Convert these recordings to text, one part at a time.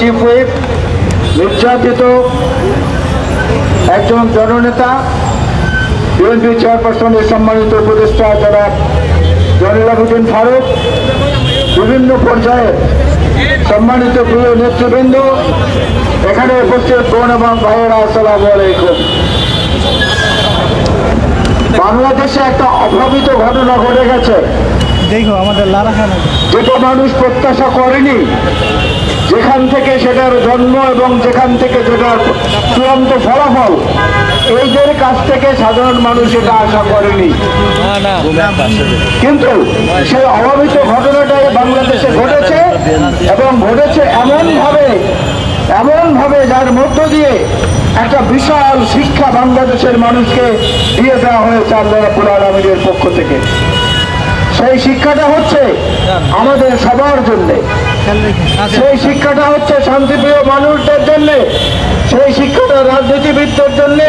Chief whip নির্যাতিত একজন জননেতা বিএনপি চেয়ারপারসনের সম্মানিত উপদেষ্টা যারা জনিলাবুদ্দিন ফারুক, বিভিন্ন পর্যায়ে সম্মানিত প্রিয় নেতৃবৃন্দ, এখানে উপস্থিত বোন এবং ভাইয়েরা, আসসালামু আলাইকুম। বাংলাদেশে একটা অভাবিত ঘটনা ঘটে গেছে। দেখো আমাদের লারা খান যেটা মানুষ প্রত্যাশা করেনি যেখান থেকে সেটার জন্ম এবং যেখান থেকে যেটার চূড়ান্ত ফলাফল এইদের কাছ থেকে সাধারণ মানুষ এটা আশা করেনি। কিন্তু সেই অভাবিত ঘটনাটাই বাংলাদেশে ঘটেছে এবং ঘটেছে এমনভাবে এমনভাবে যার মধ্য দিয়ে একটা বিশাল শিক্ষা বাংলাদেশের মানুষকে দিয়ে দেওয়া হয়েছে আল্লাহ রাবুল আলমীর পক্ষ থেকে। সেই শিক্ষাটা হচ্ছে আমাদের সবার জন্যে। সেই শিক্ষাটা হচ্ছে শান্তিপ্রিয় মানুষদের জন্য, সেই শিক্ষাটা রাজনীতিবিদদের জন্য,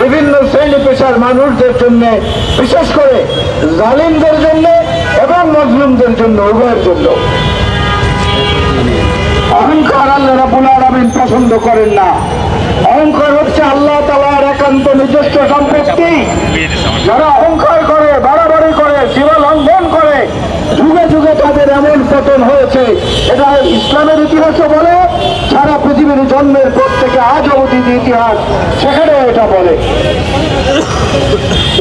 বিভিন্ন শ্রেণি পেশার মানুষদের জন্য, বিশেষ করে জালিমদের জন্য এবং মজলুমদের জন্য, উভয়ের জন্য। অহংকার আল্লাহ রাবুল আলমিন পছন্দ করেন না। অহংকার হচ্ছে আল্লাহ তালার একান্ত নিজস্ব সম্পত্তি। যারা অহংকার করে বাড়াবাড়ি করে সীমা লঙ্ঘন করে যুগে যুগে তাদের এমন পতন হয়েছে। এটা ইসলামের ইতিহাসও বলে, সারা পৃথিবীর জন্মের পর থেকে আজ অবধি ইতিহাস সেখানেও এটা বলে।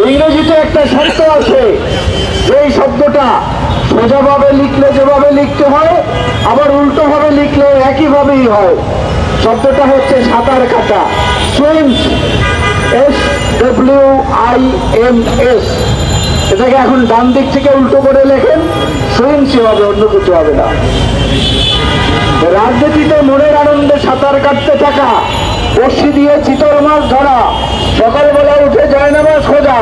ইংরেজিতে একটা শব্দ আছে, যেই শব্দটা সোজাভাবে লিখলে যেভাবে লিখতে হয়, আবার উল্টোভাবে লিখলে একইভাবেই হয়। শব্দটা হচ্ছে সাঁতার কাটা। Swims S W I M S এটাকে এখন ডান দিক থেকে উল্টো করে লেখেন সুইমসই হবে অন্য কিছু হবে না। রাজনীতিতে মনের আনন্দে সাঁতার কাটতে থাকা বর্ষি দিয়ে চিতল মাছ ধরা, সকালবেলা উঠে যায় নামাজ খোঁজা,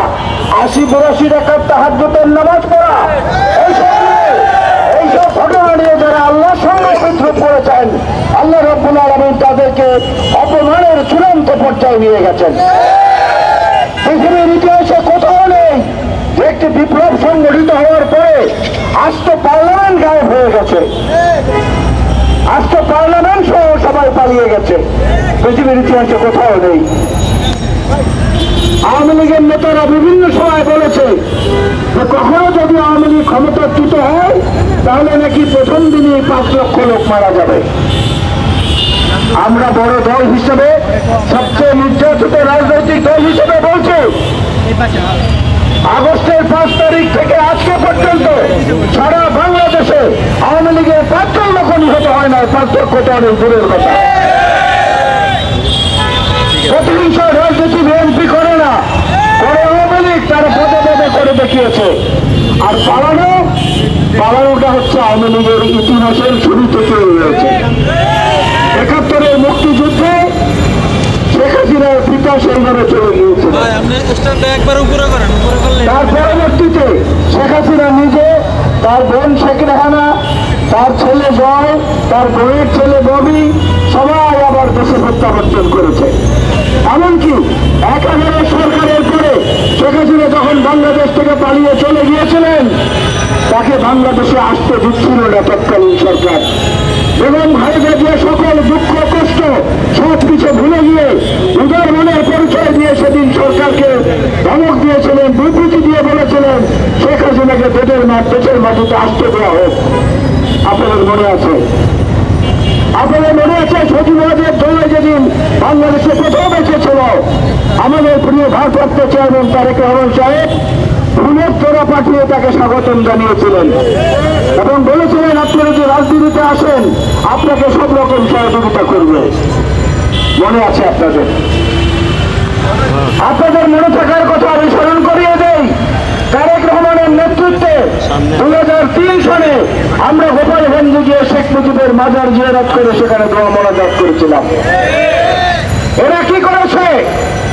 আশি পরাশি টাকার তাহাজ্জুদের নামাজ পড়া, এইসব ঘটনা নিয়ে যারা আল্লাহর সঙ্গে বিদ্রুপ করেছেন, আল্লাহ রব্বুল আলমিন তাদেরকে অপমানের চূড়ান্ত পর্যায়ে নিয়ে গেছেন। একটি বিপ্লব সংগঠিত হওয়ার পরে আজ তো পার্লামেন্ট গায়েব হয়ে গেছে। আজ তো পার্লামেন্ট সহ সবাই পালিয়ে গেছে। পৃথিবীর ইতিহাসে কোথাও নেই। আওয়ামী লীগের নেতারা বিভিন্ন সময় বলেছে যে কখনো যদি আওয়ামী লীগ ক্ষমতাচ্যুত হয়, তাহলে নাকি প্রথম দিনই পাঁচ লক্ষ লোক মারা যাবে। আমরা বড় দল হিসেবে, সবচেয়ে নির্যাতিত রাজনৈতিক দল হিসেবে বলছি আগস্টের পাঁচ তারিখ থেকে আজকে পর্যন্ত সারা বাংলাদেশে আওয়ামী লীগের পাঁচজন লোক নিহত হয় না তো অনেক দূরের কথা। প্রতিহিংস রাজনীতি বিএনপি করে না, করে আওয়ামী লীগ, তারা পদে পদে করে দেখিয়েছে। আর পালানো, পালানোটা হচ্ছে আওয়ামী লীগের ইতিহাসের শুরু থেকে রয়েছে একাত্তরের মুক্তিযুদ্ধে সেইভাবে চলে গিয়েছিল। তার পরবর্তীতে শেখ হাসিনা নিজে তার বোন শেখ রেহানা তার ছেলে জয় তার বইয়ের ছেলে ববি সবাই আবার দেশে প্রত্যাবর্তন করেছে। এমনকি একাধারে সরকারের পরে শেখ হাসিনা যখন বাংলাদেশ থেকে পালিয়ে চলে গিয়েছিলেন তাকে বাংলাদেশে আসতে দিচ্ছিল না তৎকালীন সরকার। এবং ভাইদের যে সকল দুঃখ কষ্ট সব কিছু ভুলে গিয়ে উদার মনের পরিচয় দিয়ে সেদিন সরকারকে ধমক দিয়েছিলেন, বিবৃতি দিয়ে বলেছিলেন, শেখ হাসিনাকে পেটের মাঠ দেশের মাটিতে আসতে দেওয়া হোক। আপনাদের মনে আছে? আপনাদের মনে আছে সচিবাদের জন্য যেদিন বাংলাদেশে প্রথম এসেছিল, আমাদের প্রিয় ভারপ্রাপ্ত চেয়ারম্যান তারেক রহমান সাহেব ফুলের তোরা পাঠিয়ে তাকে স্বাগতম জানিয়েছিলেন এবং বলেছিলেন, আপনারা যে রাজনীতিতে আসেন, আপনাকে সব রকম সহযোগিতা করবে। মনে আছে আপনাদের? আপনাদের মনে থাকার কথা আমি স্মরণ করিয়ে দেই তারেক রহমানের নেতৃত্বে দুই হাজার তিন সালে আমরা গোপালগঞ্জে গিয়ে শেখ মুজিবের মাজার জিয়ারত করে সেখানে দোয়া মোনাজাত করেছিলাম। এরা কি করেছে?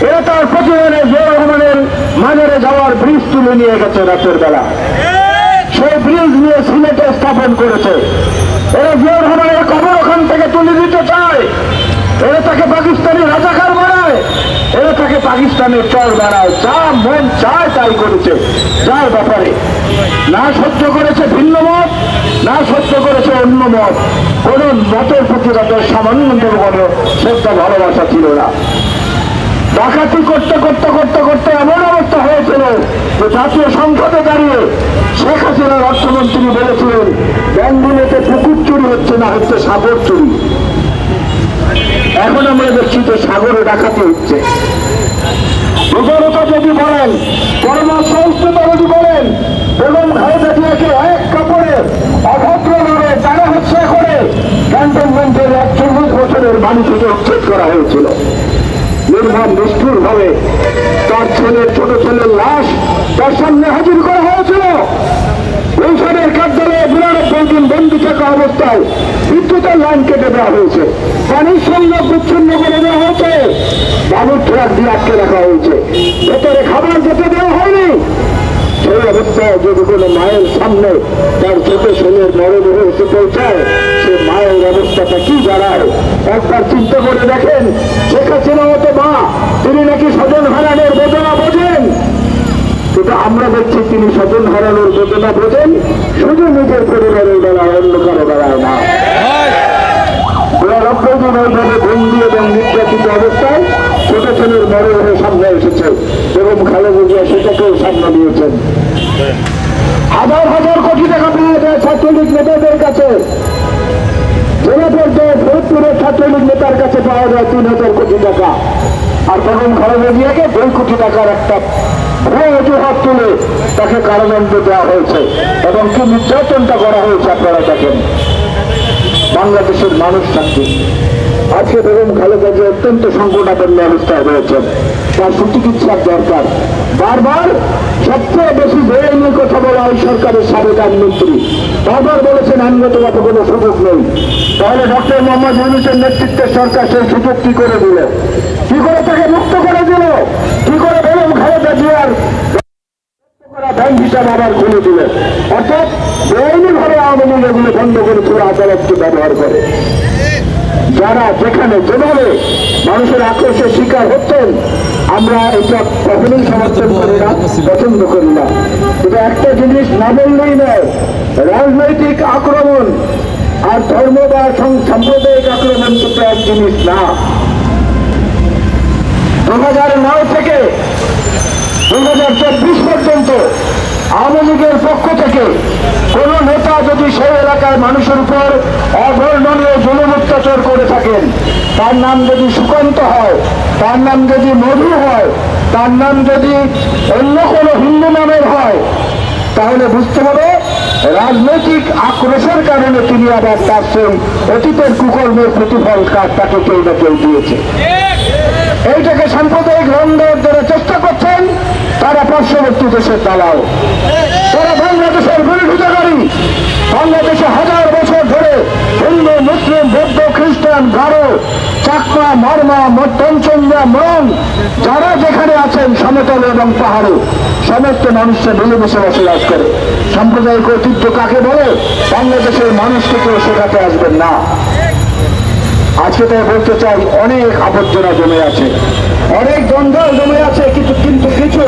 এরা তার প্রতিদিনে জিয়া রহমানের মাজারে যাওয়ার ব্রিজ তুলে নিয়ে গেছে রাতের বেলা। সেই ব্রিজ নিয়ে সিলেটে স্থাপন করেছে। এরা জিয়া রহমানের কবর ওখান থেকে তুলে দিতে চায়। এরা তাকে পাকিস্তানি রাজাকার বানায় এরা তাকে পাকিস্তানের চর বানায়। যা মন চায় তাই করেছে, যার ব্যাপারে। না সহ্য করেছে ভিন্ন মত, না সহ্য করেছে অন্য মত। কোনো মতের প্রতি তাদের সামান্য কোনো শ্রদ্ধা, ভালোবাসা ছিল না। ডাকাতি করতে করতে করতে করতে এমন অবস্থা হয়েছিল যে জাতীয় সংসদে দাঁড়িয়ে শেখ হাসিনার অর্থমন্ত্রী বলেছিলেন ব্যাঙ্গুলোতে পুকুর চুরি হচ্ছে না হচ্ছে সাগর চুরি। এখন আমরা দেখছি যে সাগরে ডাকাতি হচ্ছে। উদারতা যদি বলেন কর্মসংস্কৃতা যদি বলেন এবং খালেদা জিয়াকে এক কাপড়ে অভদ্রভাবে তারা হচ্ছে করে ক্যান্টনমেন্টের একচল্লিশ বছরের বাণী থেকে উচ্ছেদ করা হয়েছিল। নির্মম নিষ্ঠুর ভাবে তার ছেলের ছোট ছেলের লাশ তার সামনে হাজির করা হয়েছিল। গুলশানের কার্যালয়ে বিরানব্বই দিন বন্দি থাকা অবস্থায় বিদ্যুতের লাইন কেটে দেওয়া হয়েছে। পানির সংযোগ বিচ্ছিন্ন করে দেওয়া হয়েছে। বাবুর ট্রাক দিয়ে আটকে রাখা হয়েছে। ভেতরে খাবার যেতে দেওয়া হয়নি। সেই অবস্থায় যদি কোনো মায়ের সামনে তার ছোট ছেলের মরদেহ এসে পৌঁছায় সে মায়ের অবস্থাটা কি দাঁড়ায়? একবার চিন্তা করে দেখেন, শেখ হাসিনা মতো মা, তিনি নাকি স্বজন হারানোর বেদনা বোঝেন। কিন্তু আমরা দেখছি তিনি স্বজন হারানোর বেদনা বোঝেন শুধু নিজের পরিবারের বেলায় অন্য কারও বেলায় না হাজার হাজার কোটি টাকা নেতাদের কাছে। ছাত্রলীগ নেতার কাছে পাওয়া যায় তিন হাজার কোটি টাকা। আর তখন খালেদা জিয়াকে দুই কোটি টাকার একটা অজুহাত তুলে তাকে কারাদণ্ড দেওয়া হয়েছে এবং কি নির্যাতনটা করা হয়েছে আপনারা দেখেন। বাংলাদেশের মানুষ থাকবে আজকে বেগম খালেদা যে অত্যন্ত সংকটাপন্ন অবস্থায় রয়েছেন। তার সুচিকিৎসার দরকার। বারবার সবচেয়ে বেশি বেআইনি কথা বলা ওই সরকারের সাবেক আইনমন্ত্রী। বারবার বলেছেন আইনগতভাবে কোনো সুযোগ নেই। তাহলে ডক্টর মোহাম্মদ ইউনুসের নেতৃত্বের সরকার সেই সুযোগ কি করে দিল? কি করে তাকে মুক্ত করে দিল? কি করে করা ব্যাংক হিসাব আবার খুলে দিলেন। অর্থাৎ বেআইনি ভাবে আওয়ামী লীগ এগুলো বন্ধ করেছিল আদালতকে ব্যবহার করে। যারা যেখানে যেভাবে মানুষের আক্রোশের শিকার হচ্ছেন, আমরা এটা কখনোই সমর্থন করি না, পছন্দ করি না। কিন্তু একটা জিনিস না বললেই নয়, রাজনৈতিক আক্রমণ আর ধর্ম বা সাম্প্রদায়িক আক্রমণ দুটো এক জিনিস না। দু হাজার নয় থেকে দু হাজার চব্বিশ পর্যন্ত আওয়ামী লীগের পক্ষ থেকে কোন নেতা যদি সেই এলাকার মানুষের উপর অবর্ণনীয় জুলুম অত্যাচার করে থাকেন, তার নাম যদি সুকান্ত হয়, তার নাম যদি মধু হয়, তার নাম যদি অন্য কোনো হিন্দু নামের হয়, তাহলে বুঝতে হবে রাজনৈতিক আক্রোশের কারণে তিনি আবার তার অতীতের কুকর্মের প্রতিফল তাকে কেউ না কেউ দিয়েছে। এইটাকে সাম্প্রদায়িক যারা চেষ্টা করছেন তারা পার্শ্ববর্তী দেশের দালাল। তারা বাংলাদেশের বিরোধিতাকারী। বাংলাদেশে হাজার বছর ধরে হিন্দু, মুসলিম, বৌদ্ধ, খ্রিস্টান, গারো, চাকমা, মর্মা মধ্যঞ্চন্দ্রা মন যারা যেখানে আছেন সমতল এবং পাহাড়ে, সমস্ত মানুষরা মিলেমিশে বসবাস করে। সাম্প্রদায়িক ঐতিহ্য কাকে বলে? বাংলাদেশের মানুষকে কেউ শেখাতে আসবেন না। আজকে তাই বলতে চাই, অনেক আবর্জনা জমে আছে। অনেক জঞ্জাল জমে আছে কিছু কিন্তু কিছু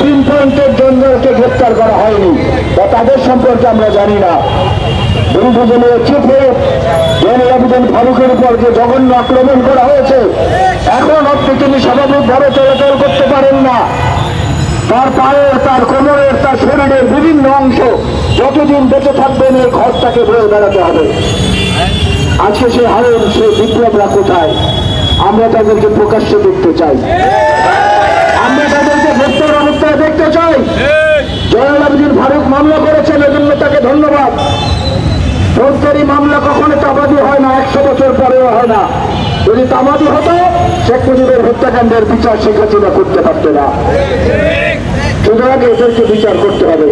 তিন পয়েন্টের জঞ্জালকে গ্রেপ্তার করা হয়নি বা তাদের সম্পর্কে আমরা জানি না। বিরোধী দলীয় চিফ জেনারেল আবেদন ফারুকের উপর যে জঘন্য আক্রমণ করা হয়েছে। এখন অব্দি তিনি স্বাভাবিকভাবে চলাচল করতে পারেন না। তার পায়ের, তার কোমরের, তার শরীরের বিভিন্ন অংশ যতদিন বেঁচে থাকবেন এই ঘরটাকে বয়ে বেড়াতে হবে। আজকে সে হারেন, সে বিপ্লবরা কোথায়? আমরা তাদেরকে প্রকাশ্যে দেখতে চাই। আমরা তাদেরকে গ্রেপ্তার অবস্থায় দেখতে চাই। জয়াল আবেদিন ফারুক মামলা করেছেন, এজন্য তাকে ধন্যবাদ। ফৌজদারি মামলা কখনো তাবাদি হয় না, একশো বছর পরেও হয় না। যদি তাবাদি হতো, শেখ মুজিবের হত্যাকাণ্ডের বিচার শেখ হাসিনা করতে পারতো না। সুতরাং এদেরকে বিচার করতে হবে।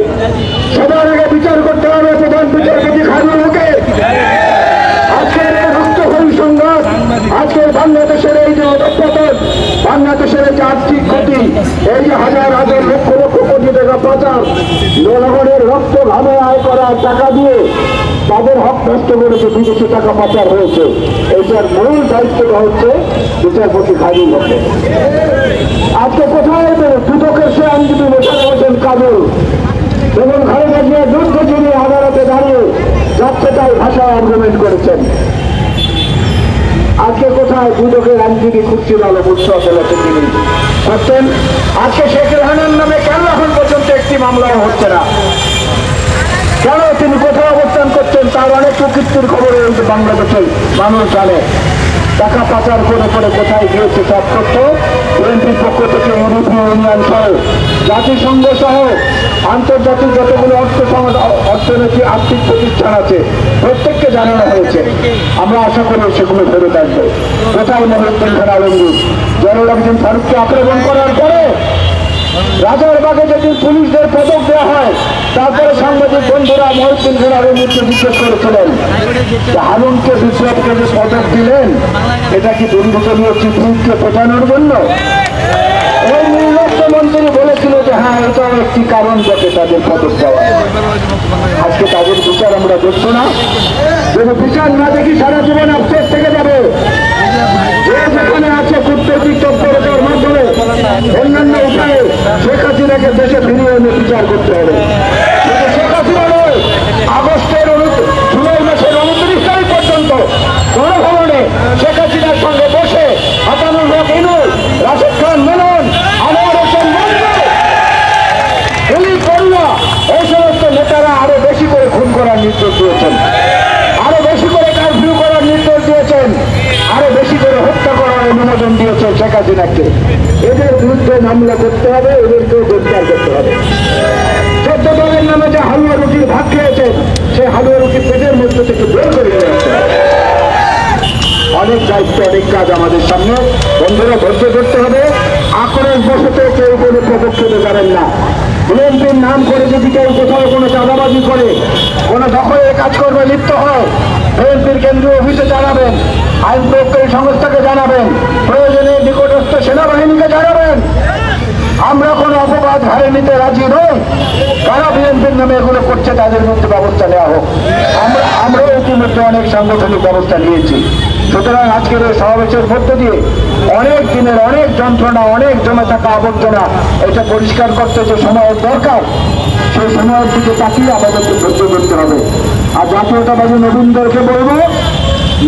সবার আগে বিচার করতে হবে প্রধান বিচারপতি খাজুল হকে আজকের এই রক্তক্ষয়ী সংঘাত আজকের বাংলাদেশের এই যে অধপতন বাংলাদেশের এই যে আর্থিক ক্ষতি। এই হাজার হাজার লক্ষ লক্ষ কোটি টাকা পাচার, জনগণের রক্ত ঘামে আয় করা টাকা দিয়ে তাদের হক নষ্ট করেছে বিদেশি টাকা পাচার হয়েছে। এটার মূল দায়িত্বটা হচ্ছে বিচারপতি খাজুল হকে আজকে কোথায় দুদকের সে আইনজীবী বসে রয়েছেন কাজল। এবং খালেদা জিয়া যুদ্ধ জুড়ে আদালতে দাঁড়িয়ে যাচ্ছে তাই ভাষায় আর্গুমেন্ট করেছেন। কোথায় দুদকের আইনজীবী খুশির আলো আজকে শেখ রেহানার নামে কেন এখন পর্যন্ত একটি মামলাও হচ্ছে না? কেন তিনি কোথায় অবস্থান করছেন তার অনেক প্রকৃতির খবর রয়েছে বাংলাদেশে মানুষ জানে। টাকা পাচার করে করে কোথায় গিয়েছে সব তথ্য। বিএনপির পক্ষ থেকে ইউরোপীয় ইউনিয়ন সহ জাতিসংঘ সহ আন্তর্জাতিক যতগুলো অর্থ সমাজ অর্থনীতি আর্থিক প্রতিষ্ঠান আছে, প্রত্যেককে জানানো হয়েছে। আমরা আশা করি সেগুলো ফেরত আসবে। কোথায় মহিউদ্দিন খান আলমগীর জয়নুল আবেদিন ফারুককে আক্রমণ করার পরে রাজার বাগে যদি পুলিশদের পদক দেওয়া হয়, তারপরে সাংবাদিক বন্ধুরা মহিউদ্দিন খান আলমগীরকে জিজ্ঞেস করেছিলেন হারুনকে বিপ্লবকে যে পদক দিলেন, এটা কি দুর্নীতি চিত্রকে পেটানোর জন্য? মন্ত্রী বলেছিল যে হ্যাঁ এটাও একটি কারণ যাতে তাদের পদক দেওয়া আজকে তাদের বিচার আমরা দেখছ না। যদি বিচার না দেখি, সারা জীবন আফসোস থেকে যাবে। অন্যান্য উপায়ে শেখ হাসিনাকে দেশে ফিরিয়ে এনে বিচার করতে হবে। মামলা করতে হবে, এদেরকেও গ্রেফতার করতে হবে। চোদ্দ দলের নামে যে হালুয়া রুটির ভাগ খেয়েছেন সেই হালুয়া রুটির পেটের মধ্যে থেকে বের করে নিয়ে আসতে। অনেক দায়িত্ব, অনেক কাজ আমাদের সামনে। বন্ধুরা, ধৈর্য ধরতে হবে। আক্রোশ বসতে কেউ কোনো পদক্ষেপে যাবেন না। বিএনপির নাম করে যদি কেউ কোথাও কোনো চাঁদাবাজি করে, কোনো দখলে কাজকর্মে লিপ্ত হয় বিএনপির কেন্দ্রীয় অফিসে জানাবেন। আইন প্রয়োগকারী সংস্থাকে জানাবেন। প্রয়োজনে নিকটস্থ সেনাবাহিনীকে জানাবেন। আমরা কোনো অপবাদ হারে নিতে রাজি নই। কারা বিএনপির নামে এগুলো করছে তাদের মধ্যে ব্যবস্থা নেওয়া হোক। আমরা আমরাও ইতিমধ্যে অনেক সাংগঠনিক ব্যবস্থা নিয়েছি। সুতরাং আজকের এই সমাবেশের মধ্য দিয়ে অনেক দিনের অনেক যন্ত্রণা, অনেক জমে থাকা আবর্জনা, এটা পরিষ্কার করতে যে সময়ের দরকার, সেই সময়ের দিকে তাকিয়ে আমাদেরকে ধৈর্য করতে হবে। আর জাতীয়তাবাদী নবীনদেরকে বলব,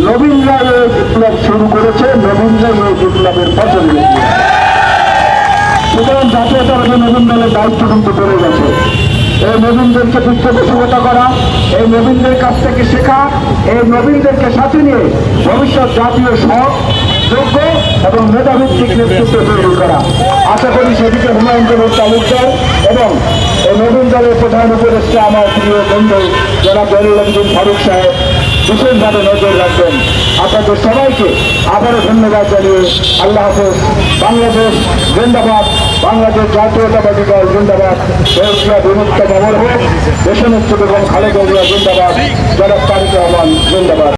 নবীনরা এই বিপ্লব শুরু করেছে নবীনরা এই বিপ্লবের ফসল সুতরাং জাতীয়তাবাদী নবীন দলের দায়িত্ব কিন্তু বেড়ে গেছে। এই নবীনদেরকে পৃষ্ঠপোষকতা করা, এই নবীনদের কাছ থেকে শেখা, এই নবীনদেরকে সাথে নিয়ে ভবিষ্যৎ জাতীয় সৎ যোগ্য এবং মেধাভিত্তিক নেতৃত্ব তৈরি করা। আশা করি সেদিকে হুমায়ুন কবির তালুকদার এবং এই নবীন দলের প্রধান উপদেষ্টা আমার প্রিয় বন্ধু জনাব জলিউদ্দিন ফারুক সাহেব বিশেষভাবে নজর রাখবেন। আপনাদের সবাইকে আবারও ধন্যবাদ জানিয়ে আল্লাহ হাফেজ। বাংলাদেশ জিন্দাবাদ। বাংলাদেশ জাতীয়তাবাদী দল জিন্দাবাদ। দেশিয়া বিমুক্ত কবর হোক এবং খালেদা জিন্দাবাদ। জনাব তারিক রহমান জিন্দাবাদ।